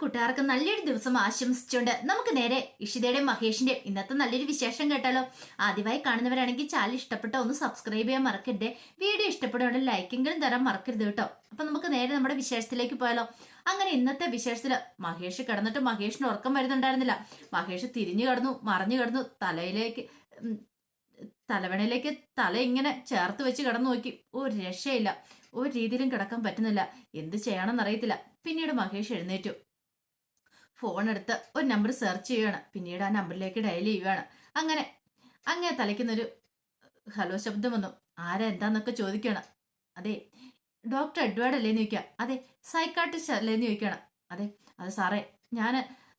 കൂട്ടുകാർക്ക് നല്ലൊരു ദിവസം ആശംസിച്ചുകൊണ്ട് നമുക്ക് നേരെ ഇഷിതയുടെയും മഹേഷിന്റെയും ഇന്നത്തെ നല്ലൊരു വിശേഷം കേട്ടാലോ. ആദ്യമായി കാണുന്നവരാണെങ്കിൽ ചാനൽ ഇഷ്ടപ്പെട്ട ഒന്ന് സബ്സ്ക്രൈബ് ചെയ്യാൻ മറക്കരുത്. വീഡിയോ ഇഷ്ടപ്പെടുകയാണെങ്കിൽ ലൈക്കെങ്കിലും തരാൻ മറക്കരുത് കേട്ടോ. അപ്പൊ നമുക്ക് നേരെ നമ്മുടെ വിശേഷത്തിലേക്ക് പോയാലോ. അങ്ങനെ ഇന്നത്തെ വിശേഷത്തിൽ മഹേഷ് കിടന്നിട്ട് മഹേഷിന് ഉറക്കം വരുന്നുണ്ടായിരുന്നില്ല. മഹേഷ് തിരിഞ്ഞു കിടന്നു മറിഞ്ഞു കിടന്നു തലയിലേക്ക് തലവണയിലേക്ക് തല ഇങ്ങനെ ചേർത്ത് വെച്ച് കിടന്നു നോക്കി. ഒരു രക്ഷയില്ല. ഒരു രീതിയിലും കിടക്കാൻ പറ്റുന്നില്ല. എന്ത് ചെയ്യണമെന്ന് അറിയത്തില്ല പിന്നീട് മഹേഷ് എഴുന്നേറ്റു. ഫോൺ എടുത്ത് ഒരു നമ്പർ സെർച്ച് ചെയ്യുകയാണ് പിന്നീട് ആ നമ്പറിലേക്ക് ഡയൽ ചെയ്യുകയാണ് അങ്ങനെ അങ്ങനെ തലയ്ക്കുന്നൊരു ഹലോ ശബ്ദം വന്നു. ആരാ? എന്താന്നൊക്കെ ചോദിക്കണം. അതെ ഡോക്ടർ എഡ്വേർഡ് അല്ലേന്ന് ചോദിക്കുക അതെ സൈക്കാട്രിസ്റ്റ് അല്ലേന്ന് ചോദിക്കണം. അതെ അത് സാറേ ഞാൻ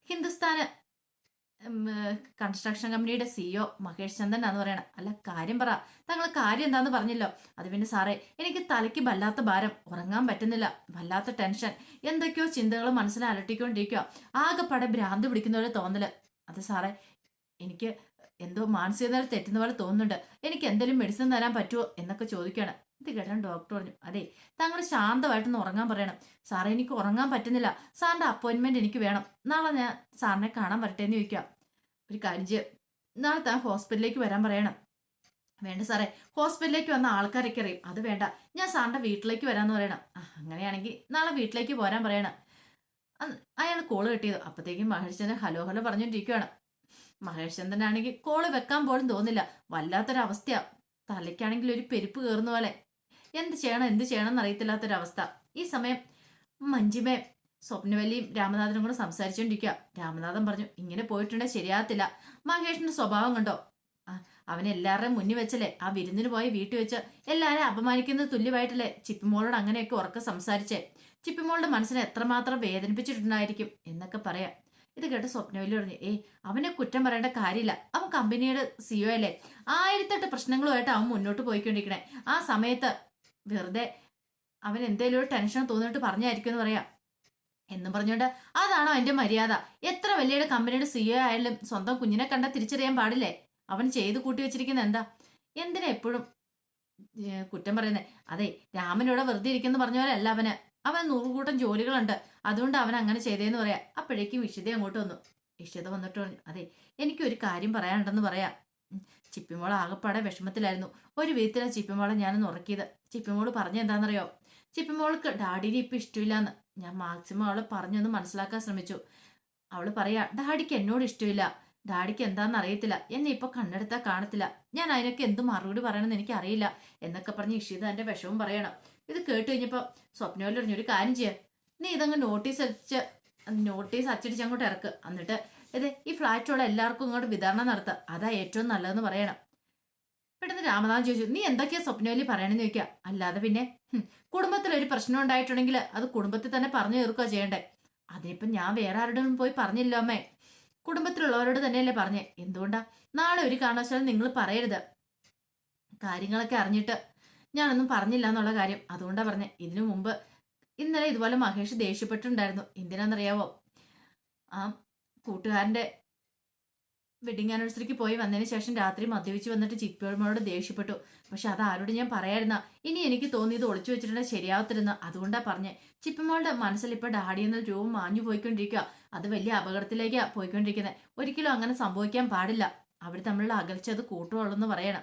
ഹിന്ദുസ്ഥാന് കൺസ്ട്രക്ഷൻ കമ്പനിയുടെ സിഇഒ മഹേഷ് ചന്ദൻ എന്ന് പറയണം. അല്ല കാര്യം പറ. താങ്കൾ കാര്യം എന്താന്ന് പറഞ്ഞല്ലോ? അത് പിന്നെ സാറേ എനിക്ക് തലയ്ക്ക് വല്ലാത്ത ഭാരം. ഉറങ്ങാൻ പറ്റുന്നില്ല. വല്ലാത്ത ടെൻഷൻ എന്തൊക്കെയോ ചിന്തകൾ മനസ്സിൽ അലട്ടിക്കൊണ്ടിരിക്കുക ആകെപ്പാടെ ഭ്രാന്ത് പിടിക്കുന്ന പോലെ തോന്നൽ. അത് സാറേ എനിക്ക് എന്തോ മാനസിക നില തെറ്റുന്ന പോലെ തോന്നുന്നുണ്ട്. എനിക്ക് എന്തെങ്കിലും മെഡിസിൻ തരാൻ പറ്റുമോ എന്നൊക്കെ ചോദിക്കുകയാണ് ഇത് കേട്ടാണ് ഡോക്ടർ പറഞ്ഞു. അതെ താങ്കൾ ശാന്തമായിട്ടൊന്ന് ഉറങ്ങാൻ പറയണം. സാറേ എനിക്ക് ഉറങ്ങാൻ പറ്റുന്നില്ല. സാറിന്റെ അപ്പോയിന്റ്മെന്റ് എനിക്ക് വേണം. നാളെ ഞാൻ സാറിനെ കാണാൻ വരട്ടെ എന്ന് ചോദിക്കാം ഒരു കാര്യം ചെയ്യാം. നാളെ താൻ ഹോസ്പിറ്റലിലേക്ക് വരാൻ പറയണം. വേണ്ട സാറേ ഹോസ്പിറ്റലിലേക്ക് വന്ന ആൾക്കാരൊക്കെ അറിയും. അത് വേണ്ട. ഞാൻ സാറിന്റെ വീട്ടിലേക്ക് വരാന്ന് പറയണം. അങ്ങനെയാണെങ്കിൽ നാളെ വീട്ടിലേക്ക് പോരാൻ പറയണം. അയാൾ കോൾ കിട്ടിയത്. അപ്പത്തേക്കും മഹേഷ്ചന്ദ്രൻ ഹലോ ഹലോ പറഞ്ഞുകൊണ്ടിരിക്കുകയാണ് മഹേഷ് ചന്ദ്രനാണെങ്കിൽ കോൾ വെക്കാൻ പോലും തോന്നില്ല. വല്ലാത്തൊരവസ്ഥയാ. തലയ്ക്കാണെങ്കിൽ ഒരു പെരുപ്പ് കയറുന്ന പോലെ. എന്ത് ചെയ്യണം എന്ത് ചെയ്യണം എന്നറിയത്തില്ലാത്തൊരവസ്ഥ. ഈ സമയം മഞ്ജിമേ സ്വപ്നവല്ലിയും രാമനാഥനും കൂടെ സംസാരിച്ചുകൊണ്ടിരിക്കുക രാമനാഥൻ പറഞ്ഞു ഇങ്ങനെ പോയിട്ടുണ്ടെങ്കിൽ ശരിയാകത്തില്ല. മഹേഷിന്റെ സ്വഭാവം കണ്ടോ? അവനെല്ലാവരുടെയും മുന്നിൽ വെച്ചല്ലേ. ആ വിരുന്നിന് പോയി വീട്ടിൽ വെച്ച് എല്ലാവരെയും അപമാനിക്കുന്നത് തുല്യമായിട്ടല്ലേ? ചിപ്പിമോളോട് അങ്ങനെയൊക്കെ ഉറക്കം സംസാരിച്ചേ. ചിപ്പിമോളുടെ മനസ്സിനെ എത്രമാത്രം വേദനിപ്പിച്ചിട്ടുണ്ടായിരിക്കും എന്നൊക്കെ പറയാം. ഇത് കേട്ട് സ്വപ്നവല്ലി പറഞ്ഞു ഏയ് അവനെ കുറ്റം പറയേണ്ട കാര്യമില്ല. അവൻ കമ്പനിയുടെ സിഒ അല്ലേ? ആയിരത്തെട്ട് പ്രശ്നങ്ങളുമായിട്ട് അവൻ മുന്നോട്ട് പോയിക്കൊണ്ടിരിക്കണേ. ആ സമയത്ത് വെറുതെ അവൻ എന്തേലും ഒരു ടെൻഷൻ തോന്നിയിട്ട് പറഞ്ഞായിരിക്കും എന്ന് പറയാം. എന്നും പറഞ്ഞുകൊണ്ട് അതാണോ എന്റെ മര്യാദ? എത്ര വലിയൊരു കമ്പനിയുടെ സിഇഒ ആയാലും സ്വന്തം കുഞ്ഞിനെ കണ്ട തിരിച്ചറിയാൻ പാടില്ലേ? അവൻ ചെയ്ത് കൂട്ടി വെച്ചിരിക്കുന്ന എന്താ? എന്തിനാ എപ്പോഴും കുറ്റം പറയുന്നത് അതെ രാമനോടെ വെറുതെ ഇരിക്കുന്നു പറഞ്ഞ പോലെ അല്ല അവന്. അവൻ നൂറുകൂട്ടം ജോലികളുണ്ട്. അതുകൊണ്ട് അവൻ അങ്ങനെ ചെയ്തേന്ന് പറയാം. അപ്പോഴേക്കും ഇഷിത അങ്ങോട്ട് വന്നു. ഇഷിത വന്നിട്ട് പറഞ്ഞു അതെ എനിക്കൊരു കാര്യം പറയാനുണ്ടെന്ന് പറയാം. ചിപ്പിമോൾ ആകപ്പാടെ വിഷമത്തിലായിരുന്നു. ഒരു വിധത്തിലാണ് ചിപ്പിമോളെ ഞാനൊന്ന് ഉറക്കിയത്. ചിപ്പിമോൾ പറഞ്ഞ എന്താണെന്നറിയോ ചിപ്പിമോൾക്ക് ഡാഡിനെ ഇപ്പം ഇഷ്ടമില്ലാന്ന്. ഞാൻ മാക്സിമം അവളെ പറഞ്ഞൊന്ന് മനസ്സിലാക്കാൻ ശ്രമിച്ചു. അവൾ പറയാ ഡാഡിക്ക് എന്നോട് ഇഷ്ടമില്ല. ഡാഡിക്ക് എന്താണെന്ന് അറിയത്തില്ല. എന്നെ ഇപ്പൊ കണ്ണെടുത്താ കാണത്തില്ല. ഞാൻ അതിനൊക്കെ എന്ത് മറുപടി പറയണമെന്ന് എനിക്ക് അറിയില്ല എന്നൊക്കെ പറഞ്ഞ് ഇഷിത എന്റെ വിഷമം പറയണം. ഇത് കേട്ട് കഴിഞ്ഞപ്പോ ഒരു കാര്യം ചെയ്യാം. നീ ഇതങ്ങ് നോട്ടീസ് അടിച്ച് നോട്ടീസ് അച്ചടിച്ച് അങ്ങോട്ട് ഇറക്ക്. എന്നിട്ട് ഇത് ഈ ഫ്ലാറ്റുള്ള എല്ലാവർക്കും ഇങ്ങോട്ട് വിതരണം നടത്തുക അതാ ഏറ്റവും നല്ലതെന്ന് പറയണം. പെട്ടെന്ന് രാമനാഥൻ ചോദിച്ചു നീ എന്തൊക്കെയാ സ്വപ്നവലി പറയണെന്ന് ചോദിക്കുക അല്ലാതെ പിന്നെ കുടുംബത്തിൽ ഒരു പ്രശ്നം ഉണ്ടായിട്ടുണ്ടെങ്കിൽ അത് കുടുംബത്തിൽ തന്നെ പറഞ്ഞു തീർക്കുക ചെയ്യണ്ടേ? അതിനിപ്പം ഞാൻ വേറെ ആരോടും പോയി പറഞ്ഞില്ല അമ്മേ. കുടുംബത്തിലുള്ളവരോട് തന്നെയല്ലേ പറഞ്ഞേ. എന്തുകൊണ്ടാ? നാളെ ഒരു കാരണവശാലും നിങ്ങൾ പറയരുത്. കാര്യങ്ങളൊക്കെ അറിഞ്ഞിട്ട് ഞാനൊന്നും പറഞ്ഞില്ല എന്നുള്ള കാര്യം. അതുകൊണ്ടാ പറഞ്ഞേ. ഇതിനു മുമ്പ് ഇന്നലെ ഇതുപോലെ മഹേഷ് ദേഷ്യപ്പെട്ടിട്ടുണ്ടായിരുന്നു. എന്തിനാണെന്നറിയാവോ ആ കൂട്ടുകാരന്റെ വെഡിങ് ആനിവേഴ്സറിക്ക് പോയി വന്നതിന് ശേഷം രാത്രി മദ്യപിച്ച് വന്നിട്ട് ചിപ്പിയോട് ദേഷ്യപ്പെട്ടു. പക്ഷെ അത് ആരോട് ഞാൻ പറയായിരുന്ന ഇനി എനിക്ക് തോന്നി ഇത് ഒളിച്ചു വെച്ചിട്ടുണ്ടെങ്കിൽ ശരിയാവത്തിരുന്ന അതുകൊണ്ടാ പറഞ്ഞേ. ചിപ്പിമോളുടെ മനസ്സിൽ ഇപ്പൊ ഡാഡി എന്ന രൂപം മാഞ്ഞു പോയിക്കൊണ്ടിരിക്കുക അത് വലിയ അപകടത്തിലേക്കാ പോയിക്കൊണ്ടിരിക്കുന്നത് ഒരിക്കലും അങ്ങനെ സംഭവിക്കാൻ പാടില്ല. അവർ തമ്മിലുള്ള അകൽച്ച അത് കൂട്ടുകൊള്ളെന്ന് പറയണം.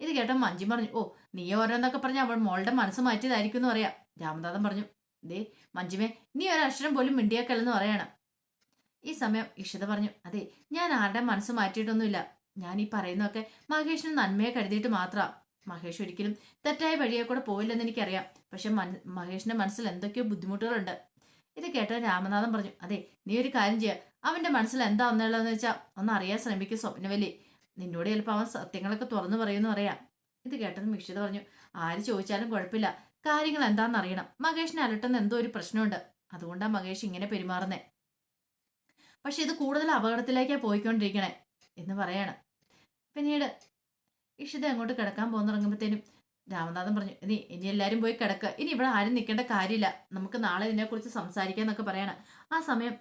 ഇത് കേട്ട മഞ്ജു പറഞ്ഞു ഓ നീ ഓരോന്നൊക്കെ പറഞ്ഞ അവൾ മോളുടെ മനസ്സ് മാറ്റിയതായിരിക്കും എന്ന് പറയാം. രാമനാഥൻ പറഞ്ഞു ദേ മഞ്ജുമേ നീ ഒരക്ഷരം പോലും മിണ്ടിയാക്കല്ലെന്ന് പറയണം. ഈ സമയം ഇഷിത പറഞ്ഞു അതെ ഞാൻ ആരുടെ മനസ്സ് മാറ്റിയിട്ടൊന്നുമില്ല. ഞാൻ ഈ പറയുന്നതൊക്കെ മഹേഷിന് നന്മയെ കരുതിയിട്ട് മാത്രം. മഹേഷ് ഒരിക്കലും തെറ്റായ വഴിയെ കൂടെ പോയില്ലെന്ന് എനിക്കറിയാം. പക്ഷെ മഹേഷിന്റെ മനസ്സിൽ എന്തൊക്കെയോ ബുദ്ധിമുട്ടുകളുണ്ട്. ഇത് കേട്ട രാമനാഥൻ പറഞ്ഞു അതെ നീ ഒരു കാര്യം ചെയ്യുക അവന്റെ മനസ്സിൽ എന്താ ഒന്നുള്ളതെന്ന് വെച്ചാൽ ഒന്ന് അറിയാൻ ശ്രമിക്കും സ്വപ്നവലി. നിന്നോട് ചിലപ്പോൾ അവൻ സത്യങ്ങളൊക്കെ തുറന്നു പറയുമെന്ന് പറയാം. ഇത് കേട്ടത് മിക്ഷിത പറഞ്ഞു ആര് ചോദിച്ചാലും കുഴപ്പമില്ല. കാര്യങ്ങൾ എന്താണെന്ന് അറിയണം. മഹേഷിനെ അലട്ടുന്ന എന്തോ ഒരു പ്രശ്നമുണ്ട്. അതുകൊണ്ടാണ് മഹേഷ് ഇങ്ങനെ പെരുമാറുന്നത് പക്ഷെ ഇത് കൂടുതൽ അപകടത്തിലേക്കാണ് പോയിക്കൊണ്ടിരിക്കണേ എന്ന് പറയാണ്. പിന്നീട് ഇഷിത അങ്ങോട്ട് കിടക്കാൻ പോകുന്നിറങ്ങുമ്പോഴത്തേനും രാമനാഥൻ പറഞ്ഞു നീ ഇനി എല്ലാവരും പോയി കിടക്കുക ഇനി ഇവിടെ ആരും നിൽക്കേണ്ട കാര്യമില്ല. നമുക്ക് നാളെ ഇതിനെക്കുറിച്ച് സംസാരിക്കാം എന്നൊക്കെ പറയണം. ആ സമയം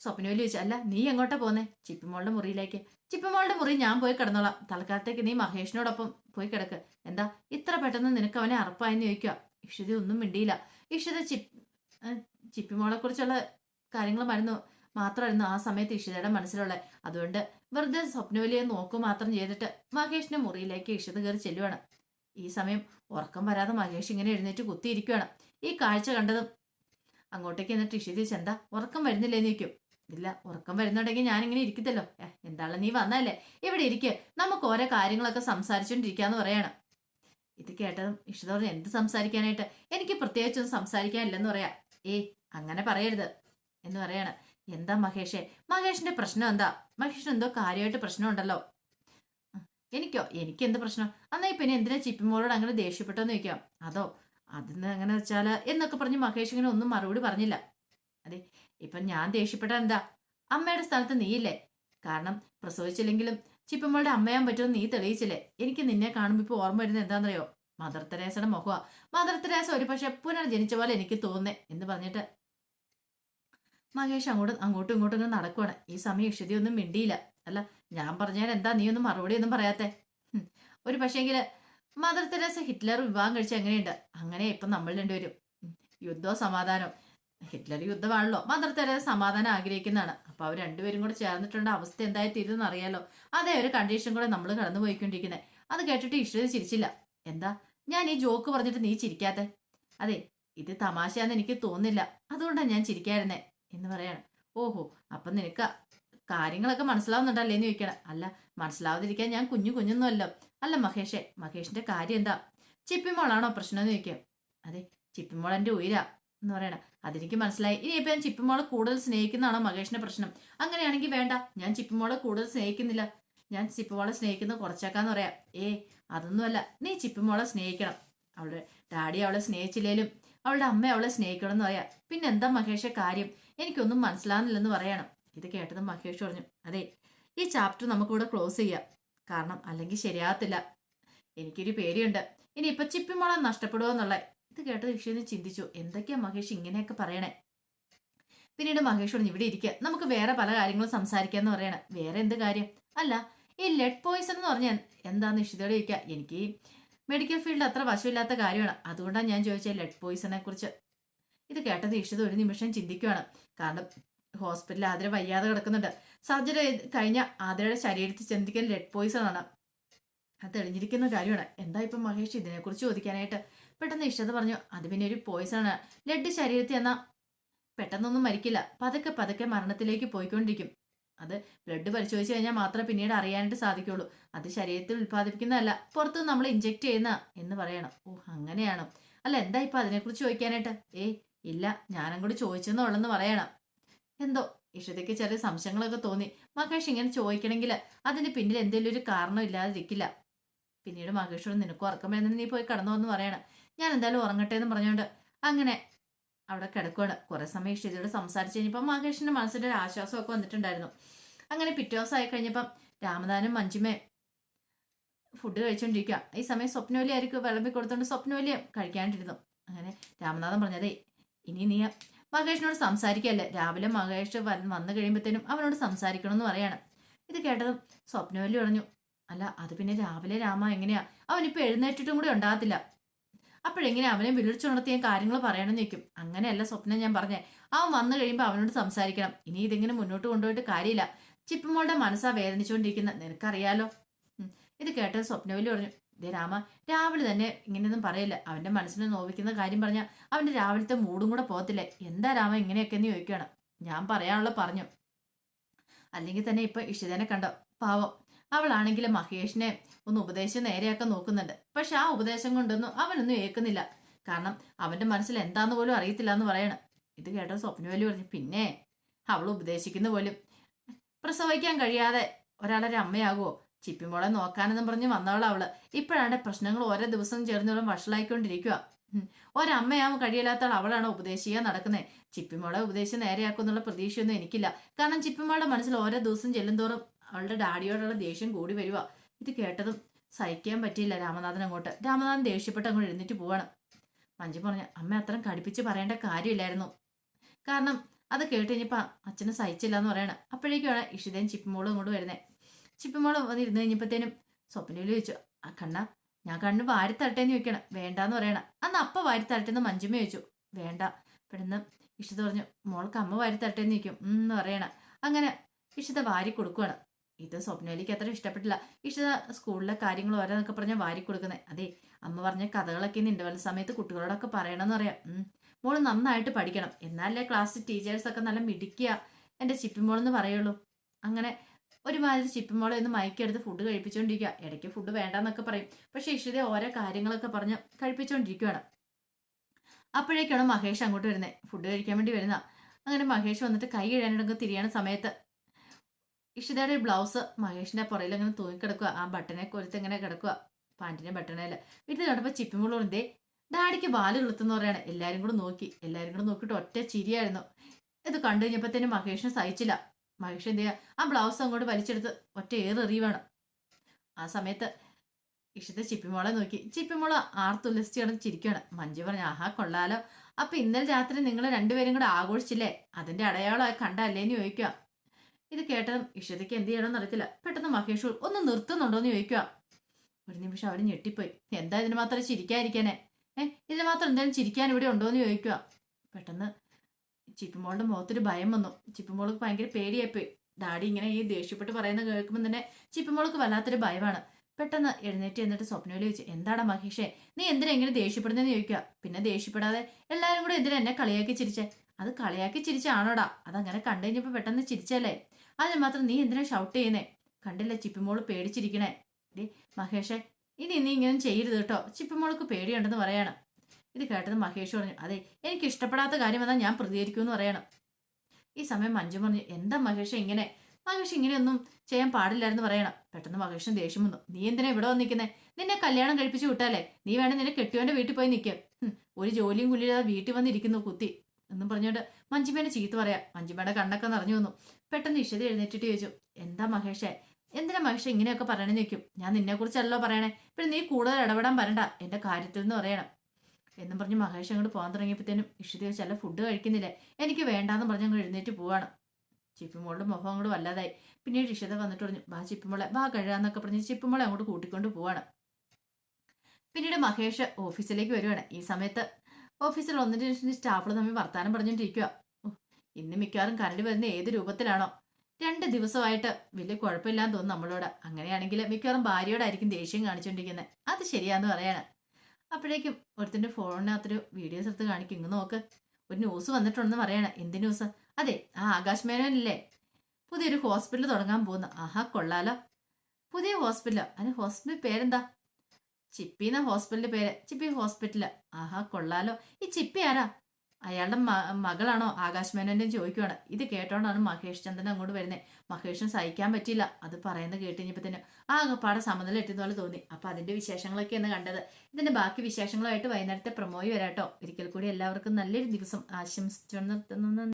സ്വപ്നവലി ചോദിച്ചു അല്ല നീ എങ്ങോട്ടാ പോന്നെ? ചിപ്പിമോളുടെ മുറിയിലേക്ക്. ചിപ്പിമോളുടെ മുറി ഞാൻ പോയി കിടന്നോളാം. തൽക്കാലത്തേക്ക് നീ മഹേഷിനോടൊപ്പം പോയി കിടക്ക്. എന്താ? ഇത്ര പെട്ടെന്ന് നിനക്ക് അവനെ അറപ്പായെന്ന് ചോദിക്കുക ഇഷിത ഒന്നും മിണ്ടിയില്ല. ഇഷിത ചിപ്പ് ചിപ്പിമോളെ കുറിച്ചുള്ള കാര്യങ്ങളുമായിരുന്നു മാത്രമായിരുന്നു ആ സമയത്ത് ഇഷിതയുടെ മനസ്സിലുള്ളത് അതുകൊണ്ട് വെറുതെ സ്വപ്നവലിയെ നോക്കു മാത്രം ചെയ്തിട്ട് മഹേഷിന്റെ മുറിയിലേക്ക് ഇഷിത കയറി ചെല്ലുവാണ്. ഈ സമയം ഉറക്കം വരാതെ മഹേഷ് ഇങ്ങനെ എഴുന്നേറ്റ് കുത്തിയിരിക്കുകയാണ് ഈ കാഴ്ച കണ്ടതും അങ്ങോട്ടേക്ക് എന്നിട്ട് ഇഷിത ചെന്താ ഉറക്കം വരുന്നില്ലേന്ന് നിൽക്കും ഇല്ല ഉറക്കം വരുന്നുണ്ടെങ്കിൽ ഞാനിങ്ങനെ ഇരിക്കത്തല്ലോ. "ഏ, എന്താണ് നീ വന്നല്ലേ ഇവിടെ ഇരിക്ക. നമുക്ക് ഓരോ കാര്യങ്ങളൊക്കെ സംസാരിച്ചുകൊണ്ടിരിക്കാന്ന് പറയാണ്. ഇത് കേട്ടതും ഇഷിത പറഞ്ഞു എന്ത് സംസാരിക്കാനായിട്ട്? എനിക്ക് പ്രത്യേകിച്ചൊന്നും സംസാരിക്കാനില്ലെന്ന് പറയാം. ഏയ് അങ്ങനെ പറയരുത് എന്ന് പറയാണ്. എന്താ മഹേഷേ? മഹേഷിന്റെ പ്രശ്നം എന്താ? മഹേഷിന് എന്തോ കാര്യമായിട്ട് പ്രശ്നമുണ്ടല്ലോ. എനിക്കോ? എനിക്ക് എന്ത് പ്രശ്നം? എന്നാ പിന്നെ എന്തിനാ ചിപ്പിമോളോട് അങ്ങനെ ദേഷ്യപ്പെട്ടോന്ന് ചോദിക്കാം? അതോ അതിന്ന് അങ്ങനെ വെച്ചാൽ എന്നൊക്കെ പറഞ്ഞ് മഹേഷ് ഇങ്ങനെ ഒന്നും മറുപടി പറഞ്ഞില്ല. അതെ ഇപ്പൊ ഞാൻ ദേഷ്യപ്പെട്ട എന്താ? അമ്മയുടെ സ്ഥാനത്ത് നീയില്ലേ? കാരണം പ്രസവിച്ചില്ലെങ്കിലും ചിപ്പമ്മളുടെ അമ്മയാൻ പറ്റുമെന്ന് നീ തെളിയിച്ചില്ലേ? എനിക്ക് നിന്നെ കാണുമ്പോൾ ഇപ്പോൾ ഓർമ്മ വരുന്നത് എന്താണെന്നറിയോ മദർ തെരേസയുടെ മുഖമാ മദർ തെരേസ ഒരു പക്ഷെ പുനർജനിച്ച പോലെ എനിക്ക് തോന്നുന്നേ എന്ന് പറഞ്ഞിട്ട് മഹേഷ് അങ്ങോട്ട് അങ്ങോട്ടും ഇങ്ങോട്ടും ഇങ്ങനെ നടക്കുവാണ്. ഈ സമയം ഇഷിതി ഒന്നും മിണ്ടിയില്ല. അല്ല ഞാൻ പറഞ്ഞാൽ എന്താ നീ ഒന്നും മറുപടി ഒന്നും പറയാത്തെ. ഒരു പക്ഷേങ്കിൽ മദർ തെരേസ ഹിറ്റ്ലർ വിവാഹം കഴിച്ച എങ്ങനെയുണ്ട്? അങ്ങനെ ഇപ്പം നമ്മൾ രണ്ടുപേരും. യുദ്ധോ സമാധാനോ? ഹിറ്റ്ലർ യുദ്ധമാണല്ലോ. മദർ തെരേസ സമാധാനം ആഗ്രഹിക്കുന്നതാണ്. അപ്പൊ അവർ രണ്ടുപേരും കൂടെ ചേർന്നിട്ടുണ്ട് അവസ്ഥ എന്തായി തീരുമെന്ന് അറിയാലോ? അതേ ഒരു കണ്ടീഷൻ കൂടെ നമ്മൾ കടന്നു പോയിക്കൊണ്ടിരിക്കുന്നത് അത് കേട്ടിട്ട് ഇഷ്ടം ചിരിച്ചില്ല. എന്താ? ഞാൻ ഈ ജോക്ക് പറഞ്ഞിട്ട് നീ ചിരിക്കാത്തെ? അതെ ഇത് തമാശയാന്ന് എനിക്ക് തോന്നില്ല അതുകൊണ്ടാണ് ഞാൻ ചിരിക്കായിരുന്നേ എന്ന് പറയാണ്. ഓഹോ അപ്പം നിനക്ക് കാര്യങ്ങളൊക്കെ മനസ്സിലാവുന്നുണ്ടല്ലേ എന്ന് ചോദിക്കണം. അല്ല മനസ്സിലാവാതിരിക്കാൻ ഞാൻ കുഞ്ഞു കുഞ്ഞൊന്നുമല്ല. അല്ല മഹേഷേ മഹേഷിന്റെ കാര്യം എന്താ? ചിപ്പിമോളാണോ പ്രശ്നം എന്ന് ചോദിക്കാം. അതെ ചിപ്പിമോൾ എന്റെ ഉയരാ എന്ന് പറയണം. അതെനിക്ക് മനസ്സിലായി. ഇനിയിപ്പോൾ ഞാൻ ചിപ്പിമോളെ കൂടുതൽ സ്നേഹിക്കുന്നതാണോ മഹേഷിന്റെ പ്രശ്നം? അങ്ങനെയാണെങ്കിൽ വേണ്ട. ഞാൻ ചിപ്പിമോളെ കൂടുതൽ സ്നേഹിക്കുന്നില്ല. ഞാൻ ചിപ്പിമോളെ സ്നേഹിക്കുന്നത് കുറച്ചേക്കാന്ന് പറയാം. ഏ അതൊന്നുമല്ല. നീ ചിപ്പിമോളെ സ്നേഹിക്കണം. അവളുടെ ഡാഡി അവളെ സ്നേഹിച്ചില്ലേലും അവളുടെ അമ്മ അവളെ സ്നേഹിക്കണം എന്ന് പറയാം. പിന്നെന്താ മഹേഷ കാര്യം? എനിക്കൊന്നും മനസ്സിലാകുന്നില്ലെന്ന് പറയണം. ഇത് കേട്ടത് മഹേഷ് പറഞ്ഞു അതെ ഈ ചാപ്റ്റർ നമുക്കിവിടെ ക്ലോസ് ചെയ്യാം. കാരണം അല്ലെങ്കിൽ ശരിയാകത്തില്ല. എനിക്കൊരു പേടിയുണ്ട്. ഇനി ഇപ്പൊ ചിപ്പിമോളെ നഷ്ടപ്പെടുമോ എന്നുള്ള ഇത് കേട്ടത് വിഷയം ചിന്തിച്ചു എന്തൊക്കെയാ മഹേഷ് ഇങ്ങനെയൊക്കെ പറയണേ? പിന്നീട് മഹേഷ് പറഞ്ഞു ഇവിടെ ഇരിക്കുക നമുക്ക് വേറെ പല കാര്യങ്ങളും സംസാരിക്കാന്ന് പറയണേ. വേറെ എന്ത് കാര്യം? അല്ല ഈ ലെഡ് പോയിസൺ എന്ന് പറഞ്ഞാൽ എന്താന്ന് ഇഷ്ടത്തോടെ ചോദിക്കുക എനിക്ക് മെഡിക്കൽ ഫീൽഡിൽ അത്ര വശമില്ലാത്ത കാര്യമാണ്. അതുകൊണ്ടാണ് ഞാൻ ചോദിച്ചത് ലെഡ് പോയിസണെ കുറിച്ച് ഇത് കേട്ട ഇഷിത ഒരു നിമിഷം ചിന്തിക്കുകയാണ് കാരണം ഹോസ്പിറ്റലിൽ ആതിര വയ്യാതെ കിടക്കുന്നുണ്ട്. സർജറി കഴിഞ്ഞ ആതിരയുടെ ശരീരത്തിൽ ചിന്തിക്കാൻ ലെഡ് പോയിസൺ ആണ്. അത് തെളിഞ്ഞിരിക്കുന്ന കാര്യമാണ്. എന്താ ഇപ്പം മഹേഷ് ഇതിനെക്കുറിച്ച് ചോദിക്കാനായിട്ട്? പെട്ടെന്ന് ഇഷ്ടത പറഞ്ഞു അത് പിന്നെ ഒരു പോയിസൺ ആണ്. ലെഡ് ശരീരത്തിൽ എന്നാൽ പെട്ടെന്നൊന്നും മരിക്കില്ല. പതുക്കെ പതുക്കെ മരണത്തിലേക്ക് പോയിക്കൊണ്ടിരിക്കും. അത് ബ്ലഡ് പരിശോധിച്ച് കഴിഞ്ഞാൽ മാത്രമേ പിന്നീട് അറിയാനായിട്ട് സാധിക്കുള്ളൂ. അത് ശരീരത്തിൽ ഉൽപ്പാദിപ്പിക്കുന്നതല്ല. പുറത്ത് നമ്മൾ ഇഞ്ചെക്ട് ചെയ്യുന്ന എന്ന് പറയണം. ഓ അങ്ങനെയാണോ? അല്ല എന്താ ഇപ്പം അതിനെക്കുറിച്ച് ചോദിക്കാനായിട്ട്? ഏയ് ഇല്ല ഞാനും കൂടി ചോദിച്ചെന്നുള്ളെന്ന് പറയണം. എന്തോ ഇഷ്ടത്തേക്ക് ചെറിയ സംശയങ്ങളൊക്കെ തോന്നി. മഹേഷ് ഇങ്ങനെ ചോദിക്കണമെങ്കിൽ അതിന് പിന്നിൽ എന്തെങ്കിലും ഒരു കാരണം ഇല്ലാതിരിക്കില്ല. പിന്നീട് മഹേഷോട് നിനക്ക് ഉറക്കം വരുന്നത് നീ പോയി കടന്നു വന്ന് പറയണം. ഞാൻ എന്തായാലും ഉറങ്ങട്ടെ എന്ന് പറഞ്ഞുകൊണ്ട് അങ്ങനെ അവിടെ കിടക്കുകയാണ് കുറെ സമയം ഇഷ്ടത്തോട് സംസാരിച്ച് കഴിഞ്ഞപ്പോൾ മഹേഷിന്റെ മനസ്സിന്റെ ഒരു ആശ്വാസമൊക്കെ വന്നിട്ടുണ്ടായിരുന്നു. അങ്ങനെ പിറ്റേ ദിവസം ആയി കഴിഞ്ഞപ്പം രാമദാനും മഞ്ജുമയും ഫുഡ് കഴിച്ചുകൊണ്ടിരിക്കുക ഈ സമയം സ്വപ്നവലി ആയിരിക്കും വിളമ്പി കൊടുത്തോണ്ട് സ്വപ്നവലിയും കഴിക്കാണ്ടിരുന്നു അങ്ങനെ രാമനാഥൻ പറഞ്ഞതേ ഇനി നീ മഹേഷിനോട് സംസാരിക്കല്ലേ? രാവിലെ മഹേഷ് വന്ന് കഴിയുമ്പോഴത്തേനും അവനോട് സംസാരിക്കണം എന്ന് പറയാണ്. ഇത് കേട്ടതും സ്വപ്നവല്ലി പറഞ്ഞു അല്ല അത് പിന്നെ രാവിലെ രാമ എങ്ങനെയാ? അവനിപ്പോൾ എഴുന്നേറ്റിട്ടും കൂടി ഉണ്ടാകത്തില്ല. അപ്പോഴെങ്ങനെ അവനെ വിളിച്ചുണർത്തി ഞാൻ കാര്യങ്ങൾ പറയണമെന്ന് നിൽക്കും അങ്ങനെയല്ല സ്വപ്നം ഞാൻ പറഞ്ഞേ. അവൻ വന്നു കഴിയുമ്പോൾ അവനോട് സംസാരിക്കണം. ഇനി ഇതിങ്ങനെ മുന്നോട്ട് കൊണ്ടുപോയിട്ട് കാര്യമില്ല. ചിപ്പുമോളുടെ മനസ്സാ വേദനിച്ചുകൊണ്ടിരിക്കുന്ന. നിനക്കറിയാലോ? ഇത് കേട്ടത് സ്വപ്നവല്ലി പറഞ്ഞു ഇതേ രാമ രാവിലെ തന്നെ ഇങ്ങനെയൊന്നും പറയില്ല? അവന്റെ മനസ്സിനെ നോവിക്കുന്ന കാര്യം പറഞ്ഞാൽ അവന്റെ രാവിലത്തെ മൂടും കൂടെ പോകത്തില്ലേ? എന്താ രാമ ഇങ്ങനെയൊക്കെ എന്ന് ചോദിക്കുകയാണ്. ഞാൻ പറയാനുള്ള പറഞ്ഞു. അല്ലെങ്കിൽ തന്നെ ഇപ്പൊ ഇഷിതനെ കണ്ടോ? പാവം. അവളാണെങ്കിൽ മഹേഷിനെ ഒന്ന് ഉപദേശം നേരെയൊക്കെ നോക്കുന്നുണ്ട്. പക്ഷെ ആ ഉപദേശം കൊണ്ടൊന്നും അവനൊന്നും ഏൽക്കുന്നില്ല. കാരണം അവന്റെ മനസ്സിൽ എന്താന്ന് പോലും അറിയത്തില്ല എന്ന് പറയണം. ഇത് കേട്ടോ സ്വപ്നവലി പറഞ്ഞു പിന്നെ അവൾ ഉപദേശിക്കുന്ന പോലും പ്രസവിക്കാൻ കഴിയാതെ ഒരാളൊരു അമ്മയാകുമോ ചിപ്പിമോളെ നോക്കാനെന്നും പറഞ്ഞ് വന്നവളാ അവൾ. ഇപ്പോഴാണ് പ്രശ്നങ്ങൾ ഓരോ ദിവസം ചേർന്നോളം വഷളായിക്കൊണ്ടിരിക്കുക. ഒരമ്മയാവും കഴിയില്ലാത്ത ആൾ അവളാണ് ഉപദേശിക്കാൻ നടക്കുന്നത് ചിപ്പിമോളെ ഉപദേശം നേരെയാക്കുമെന്നുള്ള പ്രതീക്ഷയൊന്നും എനിക്കില്ല. കാരണം ചിപ്പിമോളുടെ മനസ്സിൽ ഓരോ ദിവസം ചെല്ലുന്തോറും അവളുടെ ഡാഡിയോടുള്ള ദേഷ്യം കൂടി വരിക ഇത് കേട്ടതും സഹിക്കാൻ പറ്റിയില്ല രാമനാഥൻ അങ്ങോട്ട്. രാമനാഥൻ ദേഷ്യപ്പെട്ട് അങ്ങോട്ട് എഴുന്നേറ്റ് പോവാണ്. മഞ്ജു പറഞ്ഞു അമ്മ അത്രയും കടുപ്പിച്ച് പറയേണ്ട കാര്യമില്ലായിരുന്നു. കാരണം അത് കേട്ട് കഴിഞ്ഞപ്പോൾ അച്ഛനെ സഹിച്ചില്ല എന്ന് പറയണം. അപ്പോഴേക്കുമാണ് ഇഷിതയും ചിപ്പിമോളും അങ്ങോട്ട് വരുന്നത് ചിപ്പിമോൾ വന്നിരുന്ന് കഴിഞ്ഞപ്പോഴത്തേനും സ്വപ്നയിൽ ചോദിച്ചു ആ കണ്ണ ഞാൻ കണ്ണ് വാരി തരട്ടെ എന്ന് ചോദിക്കണം വേണ്ടാന്ന് പറയണം. അന്ന് അപ്പ വാരി തരട്ടെ എന്ന് മഞ്ജുമ ചോദിച്ചു വേണ്ട ഇവിടുന്ന് ഇഷിത പറഞ്ഞു മോൾക്ക് അമ്മ വാരി തട്ടേന്ന് നിൽക്കും എന്ന് പറയണ. അങ്ങനെ ഇഷിത വാരി കൊടുക്കുവാണ്. ഇത് സ്വപ്നയിലേക്ക് അത്ര ഇഷ്ടപ്പെട്ടില്ല. ഇഷിത സ്കൂളിലെ കാര്യങ്ങൾ ഓരോന്നൊക്കെ പറഞ്ഞാൽ വാരി കൊടുക്കുന്നത് അതെ അമ്മ പറഞ്ഞ കഥകളൊക്കെ ഇന്ന് ഇന്റർവെൽ സമയത്ത് കുട്ടികളോടൊക്കെ പറയണമെന്ന് പറയാം. മോൾ നന്നായിട്ട് പഠിക്കണം. എന്നാലേ ക്ലാസ് ടീച്ചേഴ്സൊക്കെ നല്ല മിടിക്കുക എന്റെ ചിപ്പിമോളെന്ന് പറയുള്ളൂ. അങ്ങനെ ഒരുമാതിരി ചിപ്പിമോളെ ഒന്ന് മയക്കെടുത്ത് ഫുഡ് കഴിപ്പിച്ചുകൊണ്ടിരിക്കുക ഇടയ്ക്ക് ഫുഡ് വേണ്ടെന്നൊക്കെ പറയും. പക്ഷേ ഇഷിത ഓരോ കാര്യങ്ങളൊക്കെ പറഞ്ഞ് കഴിപ്പിച്ചുകൊണ്ടിരിക്കുകയാണ് അപ്പോഴേക്കാണ് മഹേഷ് അങ്ങോട്ട് വരുന്നത് ഫുഡ് കഴിക്കാൻ വേണ്ടി വരുന്ന. അങ്ങനെ മഹേഷ് വന്നിട്ട് കൈ കഴുകാനിടങ്ങ് തിരിയണ സമയത്ത്. ഇഷിതയുടെ ബ്ലൗസ് മഹേഷിന്റെ പുറയിൽ അങ്ങനെ തൂങ്ങിക്കിടക്കുക ആ ബട്ടനെ കൊരുത്ത് ഇങ്ങനെ കിടക്കുക പാന്റിന്റെ ബട്ടണേൽ ഇത് കണ്ടപ്പോൾ എന്തേ ഡാഡിക്ക് ബാൽ കൊളുത്തെന്ന് പറയാണ്. എല്ലാവരും കൂടെ നോക്കി. എല്ലാവരും കൂടെ നോക്കിയിട്ട് ഒറ്റ ചിരിയായിരുന്നു. ഇത് കണ്ടു കഴിഞ്ഞപ്പോൾ തന്നെ മഹേഷിന് സഹിച്ചില്ല. മഹേഷ് എന്ത് ആ ബ്ലൗസ് അങ്ങോട്ട് വലിച്ചെടുത്ത് ഒറ്റ ഏറ് വേണം. ആ സമയത്ത് ഇഷ്ടത്തെ ചിപ്പിമോളെ നോക്കി. ചിപ്പിമോള ആർത്തുല്ലസിച്ച് കിടന്ന് ചിരിക്കുകയാണ് മഞ്ജു പറഞ്ഞു ആഹാ കൊള്ളാലോ. അപ്പൊ ഇന്നലെ രാത്രി നിങ്ങൾ രണ്ടുപേരും കൂടെ ആഘോഷിച്ചില്ലേ? അതിന്റെ അടയാളമായി കണ്ടല്ലേന്ന് ചോദിക്കുക. ഇത് കേട്ടതും ഇഷ്ടത്തേക്ക് എന്ത് ചെയ്യണമെന്ന് അറിയത്തില്ല. പെട്ടെന്ന് മഹേഷ് ഒന്ന് നിർത്തുന്നുണ്ടോന്ന് ചോദിക്കുക. ഒരു നിമിഷം അവർ ഞെട്ടിപ്പോയി. എന്താ ഇതിന് മാത്രം ചിരിക്കാതിരിക്കാനേ? ഏഹ് ഇതിന് മാത്രം എന്തായാലും ചിരിക്കാൻ ഇവിടെ ഉണ്ടോ എന്ന് ചോദിക്കുക. പെട്ടെന്ന് ചിപ്പിമോളുടെ മുഖത്തൊരു ഭയം വന്നു. ചിപ്പുമോൾക്ക് ഭയങ്കര പേടിയായിപ്പോയി. ഡാഡി ഇങ്ങനെ ഈ ദേഷ്യപ്പെട്ട് പറയുന്ന കേൾക്കുമ്പോൾ തന്നെ ചിപ്പുമോൾക്ക് വല്ലാത്തൊരു ഭയമാണ്. പെട്ടെന്ന് എഴുന്നേറ്റ് എന്നിട്ട് സ്വപ്നയിൽ ചോദിച്ചു എന്താടാ മഹേഷേ നീ എന്തിനാ ഇങ്ങനെ ദേഷ്യപ്പെടുന്നതെന്ന് ചോദിക്കുക പിന്നെ ദേഷ്യപ്പെടാതെ എല്ലാവരും കൂടെ എന്തിനാ എന്നെ കളിയാക്കി ചിരിച്ചേ? അത് കളിയാക്കി ചിരിച്ചാണോടാ? അതങ്ങനെ കണ്ടു കഴിഞ്ഞപ്പോൾ പെട്ടെന്ന് ചിരിച്ചല്ലേ? അതിന് മാത്രം നീ എന്തിനാ ഷൗട്ട് ചെയ്യുന്നേ? കണ്ടില്ല ചിപ്പിമോൾ പേടിച്ചിരിക്കണേ? ദേ മഹേഷേ ഇനി നീ ഇങ്ങനെ ചെയ്യരുത് കേട്ടോ. ചിപ്പിമോൾക്ക് പേടിയുണ്ടെന്ന് പറയാണ്. ഇത് കേട്ടത് മഹേഷ് പറഞ്ഞു അതെ എനിക്ക് ഇഷ്ടപ്പെടാത്ത കാര്യം എന്നാൽ ഞാൻ പ്രതികരിക്കുമെന്ന് പറയണം. ഈ സമയം മഞ്ജു പറഞ്ഞു എന്താ മഹേഷ് ഇങ്ങനെ? മഹേഷ് ഇങ്ങനെയൊന്നും ചെയ്യാൻ പാടില്ലായിരുന്നു പറയണം. പെട്ടെന്ന് മഹേഷിന് ദേഷ്യം വന്നു നീ എന്തിനാ ഇവിടെ വന്നിരിക്കുന്നേ? നിന്നെ കല്യാണം കഴിപ്പിച്ച് വിട്ടാലേ നീ വേണേ നിന്നെ കെട്ടിയോന്റെ വീട്ടിൽ പോയി നിൽക്കുക ഒരു ജോലിയും കുല്ലില്ലാതെ വീട്ടിൽ വന്നിരിക്കുന്നു കുത്തി. എന്നും പറഞ്ഞുകൊണ്ട് മഞ്ജിമേനെ ചീത്ത പറയാം. മഞ്ജുമേടെ കണ്ണൊക്കെ നിറഞ്ഞു വന്നു. പെട്ടെന്ന് ഇഷത എഴുന്നേറ്റിട്ട് ചോദിച്ചു എന്താ മഹേഷേ? എന്തിനാ മഹേഷ് ഇങ്ങനെയൊക്കെ പറയണെന്ന് നിൽക്കും ഞാൻ നിന്നെ കുറിച്ചല്ലോ പറയണേ. പിന്നെ നീ കൂടുതൽ ഇടപെടാൻ വരണ്ട. എന്റെ കാര്യത്തിൽ നിന്ന് പറയണം. എന്നും പറഞ്ഞ് മഹേഷ് അങ്ങോട്ട് പോകാൻ തുടങ്ങിയപ്പോഴത്തേനും ഇഷിത ചില ഫുഡ് കഴിക്കുന്നില്ല? എനിക്ക് വേണ്ടാന്ന് പറഞ്ഞ് അങ്ങ് എഴുന്നേറ്റ് പോവാണ്. ചിപ്പിമോളുടെ മുഖം അങ്ങോട്ട് വല്ലാതായി. പിന്നീട് ഇഷിത വന്നിട്ട് പറഞ്ഞു വാ ചിപ്പിമോളെ വാ കഴുകാന്നൊക്കെ പറഞ്ഞ് ചിപ്പിമോളെ അങ്ങോട്ട് കൂട്ടിക്കൊണ്ട് പോവാണ്. പിന്നീട് മഹേഷ് ഓഫീസിലേക്ക് വരുവാണ്. ഈ സമയത്ത് ഓഫീസിൽ ഒന്നിന് ശേഷം സ്റ്റാഫുകൾ തമ്മിൽ വർത്താനം പറഞ്ഞുകൊണ്ടിരിക്കുക ഇന്ന് മിക്കവാറും കരണ്ട് വരുന്ന ഏത് രൂപത്തിലാണോ? രണ്ട് ദിവസമായിട്ട് വലിയ കുഴപ്പമില്ലാന്ന് തോന്നുന്നു നമ്മളോട്. അങ്ങനെയാണെങ്കിൽ മിക്കവാറും ഭാര്യയോടായിരിക്കും ദേഷ്യം കാണിച്ചുകൊണ്ടിരിക്കുന്നത് അത് ശരിയാന്ന് പറയാണ്. അപ്പോഴേക്കും ഒരുത്തിന്റെ ഫോണിനകത്തൊരു വീഡിയോസ് എടുത്ത് കാണിക്കും. ഇങ്ങ് നോക്ക്. ഒരു ന്യൂസ് വന്നിട്ടുണ്ടെന്ന് പറയണേ. എന്ത് ന്യൂസ് അതെ ആ ആകാശ് മേനോനില്ലേ. പുതിയൊരു ഹോസ്പിറ്റൽ തുടങ്ങാൻ പോകുന്നു. ആഹാ കൊള്ളാലോ. പുതിയ ഹോസ്പിറ്റലോ അതിന് ഹോസ്പിറ്റൽ പേരെന്താ? ചിപ്പി എന്ന ഹോസ്പിറ്റലിന്റെ പേര്. ചിപ്പി ഹോസ്പിറ്റൽ ആഹാ കൊള്ളാലോ. ഈ ചിപ്പി ആരാ? അയാളുടെ മകളാണോ ആകാശ് മേനോന്റെ ചോദിക്കുവാണ്. ഇത് കേട്ടോണ്ടാണ് മഹേഷ് ചന്ദ്രൻ അങ്ങോട്ട് വരുന്നത് മഹേഷിന് സഹിക്കാൻ പറ്റിയില്ല. അത് പറയുന്നത് കേട്ട് ആ ആകെപ്പാടെ സമനില എത്തിയെന്ന് പോലെ തോന്നി. അപ്പോൾ അതിന്റെ വിശേഷങ്ങളൊക്കെയാണ് കണ്ടത്. ഇതിന്റെ ബാക്കി വിശേഷങ്ങളുമായിട്ട് വൈകുന്നേരത്തെ പ്രമോയി വരാട്ടോ. ഒരിക്കൽ കൂടി എല്ലാവർക്കും നല്ലൊരു ദിവസം ആശംസിച്ചു